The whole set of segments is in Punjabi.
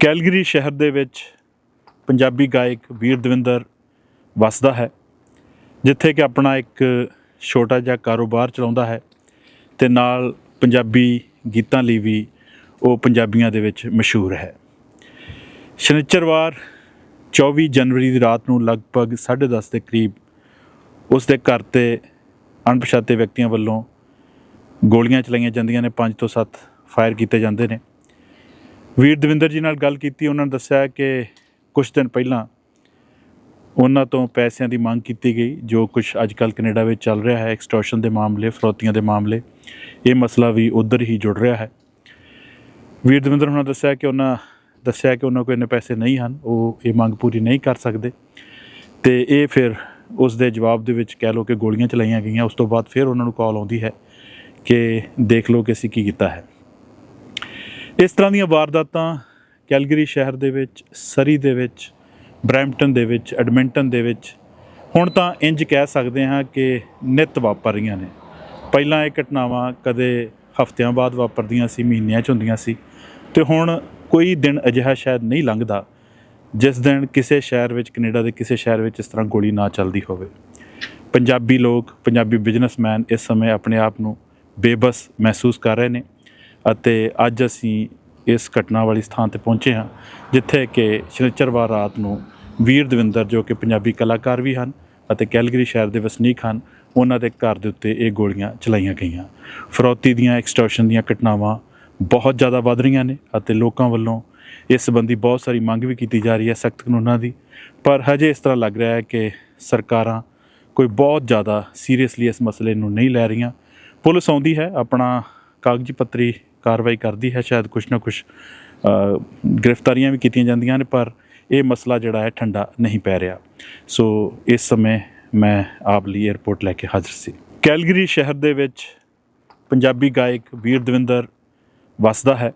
ਕੈਲਗਰੀ ਸ਼ਹਿਰ ਦੇ ਵਿੱਚ ਪੰਜਾਬੀ ਗਾਇਕ ਵੀਰ ਦਵਿੰਦਰ ਵਸਦਾ ਹੈ, ਜਿੱਥੇ ਕਿ ਆਪਣਾ ਇੱਕ ਛੋਟਾ ਜਿਹਾ ਕਾਰੋਬਾਰ ਚਲਾਉਂਦਾ ਹੈ ਤੇ ਨਾਲ ਪੰਜਾਬੀ ਗੀਤਾਂ ਲਈ ਵੀ ਉਹ ਪੰਜਾਬੀਆਂ ਦੇ ਵਿੱਚ ਮਸ਼ਹੂਰ ਹੈ। ਸ਼ਨੀਚਰਵਾਰ 24 ਜਨਵਰੀ ਦੀ ਰਾਤ ਨੂੰ ਲਗਭਗ 10:30 ਦੇ ਕਰੀਬ ਉਸ ਦੇ ਘਰ ਤੇ ਅਣਪਛਾਤੇ ਵਿਅਕਤੀਆਂ ਵੱਲੋਂ ਗੋਲੀਆਂ ਚਲਾਈਆਂ ਜਾਂਦੀਆਂ ਨੇ 5 ਤੋਂ 7 ਫਾਇਰ ਕੀਤੇ ਜਾਂਦੇ ਨੇ। ਵੀਰ ਦਵਿੰਦਰ ਜੀ ਨਾਲ ਗੱਲ ਕੀਤੀ, ਉਹਨਾਂ ਨੇ ਦੱਸਿਆ ਕਿ ਕੁਝ ਦਿਨ ਪਹਿਲਾਂ ਉਹਨਾਂ ਤੋਂ ਪੈਸਿਆਂ ਦੀ ਮੰਗ ਕੀਤੀ ਗਈ, ਜੋ ਕੁਝ ਅੱਜਕੱਲ ਕੈਨੇਡਾ ਵਿੱਚ ਚੱਲ ਰਿਹਾ ਹੈ, ਐਕਸਟੋਰਸ਼ਨ ਦੇ ਮਾਮਲੇ, ਫਰੋਤੀਆਂ ਦੇ ਮਾਮਲੇ, ਇਹ ਮਸਲਾ ਵੀ ਉਧਰ ਹੀ ਜੁੜ ਰਿਹਾ ਹੈ। ਵੀਰ ਦਵਿੰਦਰ ਉਹਨਾਂ ਦੱਸਿਆ ਕਿ ਉਹਨਾਂ, ਦੱਸਿਆ ਕਿ ਉਹਨਾਂ ਕੋਲ ਇੰਨੇ ਪੈਸੇ ਨਹੀਂ ਹਨ, ਉਹ ਇਹ ਮੰਗ ਪੂਰੀ ਨਹੀਂ ਕਰ ਸਕਦੇ। ਤੇ ਇਹ ਫਿਰ ਉਸ ਦੇ ਜਵਾਬ ਦੇ ਵਿੱਚ ਕਹਿ ਲਓ ਕਿ ਗੋਲੀਆਂ ਚਲਾਈਆਂ ਗਈਆਂ, ਉਸ ਤੋਂ ਬਾਅਦ ਫਿਰ ਉਹਨਾਂ ਨੂੰ ਕਾਲ ਆਉਂਦੀ ਹੈ ਕਿ ਦੇਖ ਲਓ ਕਿ ਅਸੀਂ ਕੀ ਕੀਤਾ ਹੈ। ਇਸ ਤਰ੍ਹਾਂ ਦੀਆਂ ਵਾਰਦਾਤਾਂ ਕੈਲਗਰੀ ਸ਼ਹਿਰ ਦੇ ਵਿੱਚ, ਸਰੀ ਦੇ ਵਿੱਚ, ਬਰੈਂਪਟਨ ਦੇ ਵਿੱਚ, ਐਡਮਿੰਟਨ ਦੇ ਵਿੱਚ ਹੁਣ ਤਾਂ ਇੰਜ ਕਹਿ ਸਕਦੇ ਹਾਂ ਕਿ ਨਿਤ ਵਾਪਰ ਰਹੀਆਂ ਨੇ। ਪਹਿਲਾਂ ਇਹ ਘਟਨਾਵਾਂ ਕਦੇ ਹਫ਼ਤਿਆਂ ਬਾਅਦ ਵਾਪਰਦੀਆਂ ਸੀ, ਮਹੀਨਿਆਂ 'ਚ ਹੁੰਦੀਆਂ ਸੀ ਤੇ ਹੁਣ ਕੋਈ ਦਿਨ ਅਜਿਹਾ ਸ਼ਾਇਦ ਨਹੀਂ ਲੰਘਦਾ ਜਿਸ ਦਿਨ ਕਿਸੇ ਸ਼ਹਿਰ ਵਿੱਚ, ਕੈਨੇਡਾ ਦੇ ਕਿਸੇ ਸ਼ਹਿਰ ਵਿੱਚ ਇਸ ਤਰ੍ਹਾਂ ਗੋਲੀ ਨਾ ਚੱਲਦੀ ਹੋਵੇ। ਪੰਜਾਬੀ ਲੋਕ, ਪੰਜਾਬੀ ਬਿਜ਼ਨਸਮੈਨ ਇਸ ਸਮੇਂ ਆਪਣੇ ਆਪ ਨੂੰ ਬੇਬਸ ਮਹਿਸੂਸ ਕਰ ਰਹੇ ਨੇ। ਅਤੇ ਅੱਜ ਅਸੀਂ ਇਸ ਘਟਨਾ ਵਾਲੀ ਸਥਾਨ ਤੇ ਪਹੁੰਚੇ ਹਾਂ, ਜਿੱਥੇ ਕਿ ਸ਼ਨੀਚਰਵਾਰ ਰਾਤ ਨੂੰ ਵੀਰ ਦਵਿੰਦਰ ਜੋ ਕਿ ਪੰਜਾਬੀ ਕਲਾਕਾਰ ਵੀ ਹਨ ਅਤੇ ਕੈਲਗਰੀ ਸ਼ਹਿਰ ਦੇ ਵਸਨੀਕ ਹਨ, ਉਹਨਾਂ ਦੇ ਘਰ ਦੇ ਉੱਤੇ ਇਹ ਗੋਲੀਆਂ ਚਲਾਈਆਂ ਗਈਆਂ। ਫਰੌਤੀ ਦੀਆਂ ਐਕਸਟੋਰਸ਼ਨ ਦੀਆਂ ਘਟਨਾਵਾਂ ਬਹੁਤ ਜ਼ਿਆਦਾ ਵੱਧ ਰਹੀਆਂ ਨੇ ਅਤੇ ਲੋਕਾਂ ਵੱਲੋਂ ਇਸ ਸੰਬੰਧੀ ਬਹੁਤ ਸਾਰੀ ਮੰਗ ਵੀ ਕੀਤੀ ਜਾ ਰਹੀ ਹੈ ਸਖਤ ਕਾਨੂੰਨਾਂ ਦੀ। ਪਰ ਹਜੇ ਇਸ ਤਰ੍ਹਾਂ ਲੱਗ ਰਿਹਾ ਹੈ ਕਿ ਸਰਕਾਰਾਂ ਕੋਈ ਬਹੁਤ ਜ਼ਿਆਦਾ ਸੀਰੀਅਸਲੀ ਇਸ ਮਸਲੇ ਨੂੰ ਨਹੀਂ ਲੈ ਰਹੀਆਂ। ਪੁਲਿਸ ਆਉਂਦੀ ਹੈ, ਆਪਣਾ ਕਾਗਜ਼ੀ ਪੱਤਰੀ ਕਾਰਵਾਈ ਕਰਦੀ ਹੈ, ਸ਼ਾਇਦ ਕੁਛ ਨਾ ਕੁਛ ਗ੍ਰਿਫਤਾਰੀਆਂ ਵੀ ਕੀਤੀਆਂ ਜਾਂਦੀਆਂ ਨੇ, ਪਰ ਇਹ ਮਸਲਾ ਜਿਹੜਾ ਹੈ ਠੰਡਾ ਨਹੀਂ ਪੈ ਰਿਹਾ। ਸੋ ਇਸ ਸਮੇਂ ਮੈਂ ਆਪ ਲਈ 에ਅਰਪੋਰਟ ਲੈ ਕੇ ਹਾਜ਼ਰ ਸੀ। ਕੈਲਗਰੀ ਸ਼ਹਿਰ ਦੇ ਵਿੱਚ ਪੰਜਾਬੀ ਗਾਇਕ ਵੀਰ ਦਵਿੰਦਰ ਵਸਦਾ ਹੈ,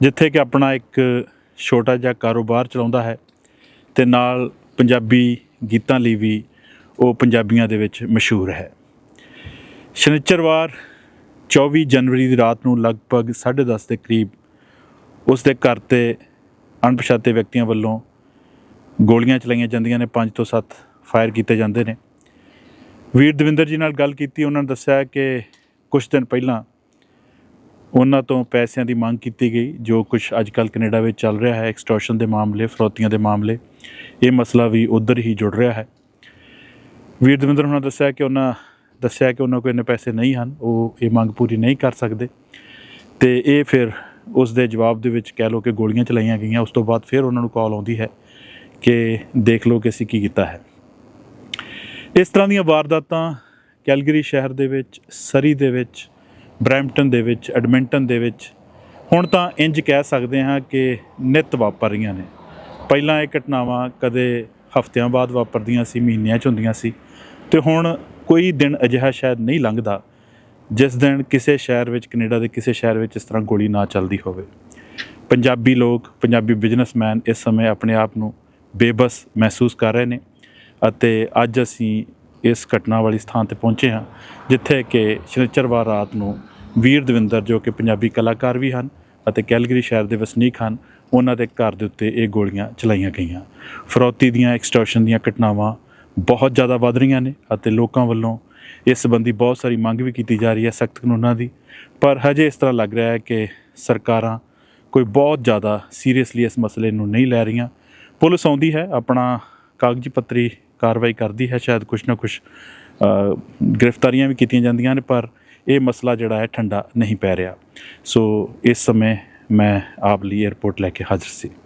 ਜਿੱਥੇ ਕਿ ਆਪਣਾ ਇੱਕ ਛੋਟਾ ਜਿਹਾ ਕਾਰੋਬਾਰ ਚਲਾਉਂਦਾ ਹੈ ਤੇ ਨਾਲ ਪੰਜਾਬੀ ਗੀਤਾਂ ਲਈ ਵੀ ਉਹ ਪੰਜਾਬੀਆਂ ਦੇ ਵਿੱਚ ਮਸ਼ਹੂਰ ਹੈ। ਸ਼ਨੀਚਰਵਾਰ 24 ਜਨਵਰੀ ਦੀ ਰਾਤ ਨੂੰ ਲਗਭਗ 10:30 ਦੇ ਕਰੀਬ ਉਸ ਦੇ ਘਰ ਤੇ ਅਣਪਛਾਤੇ ਵਿਅਕਤੀਆਂ ਵੱਲੋਂ ਗੋਲੀਆਂ ਚਲਾਈਆਂ ਜਾਂਦੀਆਂ ਨੇ 5 ਤੋਂ 7 ਫਾਇਰ ਕੀਤੇ ਜਾਂਦੇ ਨੇ। ਵੀਰ ਦਵਿੰਦਰ ਜੀ ਨਾਲ ਗੱਲ ਕੀਤੀ, ਉਹਨਾਂ ਨੇ ਦੱਸਿਆ ਕਿ ਕੁਝ ਦਿਨ ਪਹਿਲਾਂ ਉਹਨਾਂ ਤੋਂ ਪੈਸਿਆਂ ਦੀ ਮੰਗ ਕੀਤੀ ਗਈ, ਜੋ ਕੁਝ ਅੱਜਕੱਲ ਕੈਨੇਡਾ ਵਿੱਚ ਚੱਲ ਰਿਹਾ ਹੈ, ਐਕਸਟੋਰਸ਼ਨ ਦੇ ਮਾਮਲੇ, ਫਰੋਤੀਆਂ ਦੇ ਮਾਮਲੇ, ਇਹ ਮਸਲਾ ਵੀ ਉਧਰ ਹੀ ਜੁੜ ਰਿਹਾ ਹੈ। ਵੀਰ ਦਵਿੰਦਰ ਉਹਨਾਂ ਦੱਸਿਆ ਕਿ ਉਹਨਾਂ ਦੱਸਿਆ ਕਿ ਉਹਨਾਂ ਕੋਲ ਇੰਨੇ ਪੈਸੇ ਨਹੀਂ ਹਨ, ਉਹ ਇਹ ਮੰਗ ਪੂਰੀ ਨਹੀਂ ਕਰ ਸਕਦੇ। ਤੇ ਇਹ ਫਿਰ ਉਸ ਦੇ ਜਵਾਬ ਦੇ ਵਿੱਚ ਕਹਿ ਲਓ ਕਿ ਗੋਲੀਆਂ ਚਲਾਈਆਂ ਗਈਆਂ, ਉਸ ਤੋਂ ਬਾਅਦ ਫਿਰ ਉਹਨਾਂ ਨੂੰ ਕਾਲ ਆਉਂਦੀ ਹੈ ਕਿ ਦੇਖ ਲਓ ਕਿ ਅਸੀਂ ਕੀ ਕੀਤਾ ਹੈ। ਇਸ ਤਰ੍ਹਾਂ ਦੀਆਂ ਵਾਰਦਾਤਾਂ ਕੈਲਗਰੀ ਸ਼ਹਿਰ ਦੇ ਵਿੱਚ, ਸਰੀ ਦੇ ਵਿੱਚ, ਬਰੈਂਪਟਨ ਦੇ ਵਿੱਚ, ਐਡਮਿੰਟਨ ਦੇ ਵਿੱਚ ਹੁਣ ਤਾਂ ਇੰਜ ਕਹਿ ਸਕਦੇ ਹਾਂ ਕਿ ਨਿਤ ਵਾਪਰ ਰਹੀਆਂ ਨੇ। ਪਹਿਲਾਂ ਇਹ ਘਟਨਾਵਾਂ ਕਦੇ ਹਫ਼ਤਿਆਂ ਬਾਅਦ ਵਾਪਰਦੀਆਂ ਸੀ, ਮਹੀਨਿਆਂ 'ਚ ਹੁੰਦੀਆਂ ਸੀ। ਤੇ ਹੁਣ ਕੋਈ ਦਿਨ ਅਜਿਹਾ ਸ਼ਾਇਦ ਨਹੀਂ ਲੰਘਦਾ ਜਿਸ ਦਿਨ ਕਿਸੇ ਸ਼ਹਿਰ ਵਿੱਚ, ਕੈਨੇਡਾ ਦੇ ਕਿਸੇ ਸ਼ਹਿਰ ਵਿੱਚ ਇਸ ਤਰ੍ਹਾਂ ਗੋਲੀ ਨਾ ਚੱਲਦੀ ਹੋਵੇ। ਪੰਜਾਬੀ ਲੋਕ, ਪੰਜਾਬੀ ਬਿਜ਼ਨਸਮੈਨ ਇਸ ਸਮੇਂ ਆਪਣੇ ਆਪ ਨੂੰ ਬੇਬਸ ਮਹਿਸੂਸ ਕਰ ਰਹੇ ਨੇ ਅਤੇ ਅੱਜ ਅਸੀਂ ਇਸ ਘਟਨਾ ਵਾਲੀ ਸਥਾਨ ਤੇ ਪਹੁੰਚੇ ਹਾਂ, ਜਿੱਥੇ ਕਿ ਸ਼ਨੀਚਰਵਾਰ ਰਾਤ ਨੂੰ ਵੀਰ ਦਵਿੰਦਰ ਜੋ ਕਿ ਪੰਜਾਬੀ ਕਲਾਕਾਰ ਵੀ ਹਨ ਅਤੇ ਕੈਲਗਰੀ ਸ਼ਹਿਰ ਦੇ ਵਸਨੀਕ ਹਨ, ਉਹਨਾਂ ਦੇ ਘਰ ਦੇ ਉੱਤੇ ਇਹ ਗੋਲੀਆਂ ਚਲਾਈਆਂ ਗਈਆਂ। ਫਰੌਤੀ ਦੀਆਂ ਐਕਸਟੋਰਸ਼ਨ ਦੀਆਂ ਘਟਨਾਵਾਂ ਬਹੁਤ ਜ਼ਿਆਦਾ ਵੱਧ ਰਹੀਆਂ ਨੇ ਅਤੇ ਲੋਕਾਂ ਵੱਲੋਂ ਇਸ ਸੰਬੰਧੀ ਬਹੁਤ ਸਾਰੀ ਮੰਗ ਵੀ ਕੀਤੀ ਜਾ ਰਹੀ ਹੈ ਸਖਤ ਕਾਨੂੰਨਾਂ ਦੀ। ਪਰ ਹਜੇ ਇਸ ਤਰ੍ਹਾਂ ਲੱਗ ਰਿਹਾ ਹੈ ਕਿ ਸਰਕਾਰਾਂ ਕੋਈ ਬਹੁਤ ਜ਼ਿਆਦਾ ਸੀਰੀਅਸਲੀ ਇਸ ਮਸਲੇ ਨੂੰ ਨਹੀਂ ਲੈ ਰਹੀਆਂ। ਪੁਲਿਸ ਆਉਂਦੀ ਹੈ, ਆਪਣਾ ਕਾਗਜ਼ੀ ਪੱਤਰੀ ਕਾਰਵਾਈ ਕਰਦੀ ਹੈ, ਸ਼ਾਇਦ ਕੁਛ ਨਾ ਕੁਛ ਗ੍ਰਿਫਤਾਰੀਆਂ ਵੀ ਕੀਤੀਆਂ ਜਾਂਦੀਆਂ ਨੇ, ਪਰ ਇਹ ਮਸਲਾ ਜਿਹੜਾ ਹੈ ਠੰਡਾ ਨਹੀਂ ਪੈ ਰਿਹਾ। ਸੋ ਇਸ ਸਮੇਂ ਮੈਂ ਆਪ ਲਈ 에ਅਰਪੋਰਟ ਲੈ ਕੇ ਹਾਜ਼ਰ ਸੀ।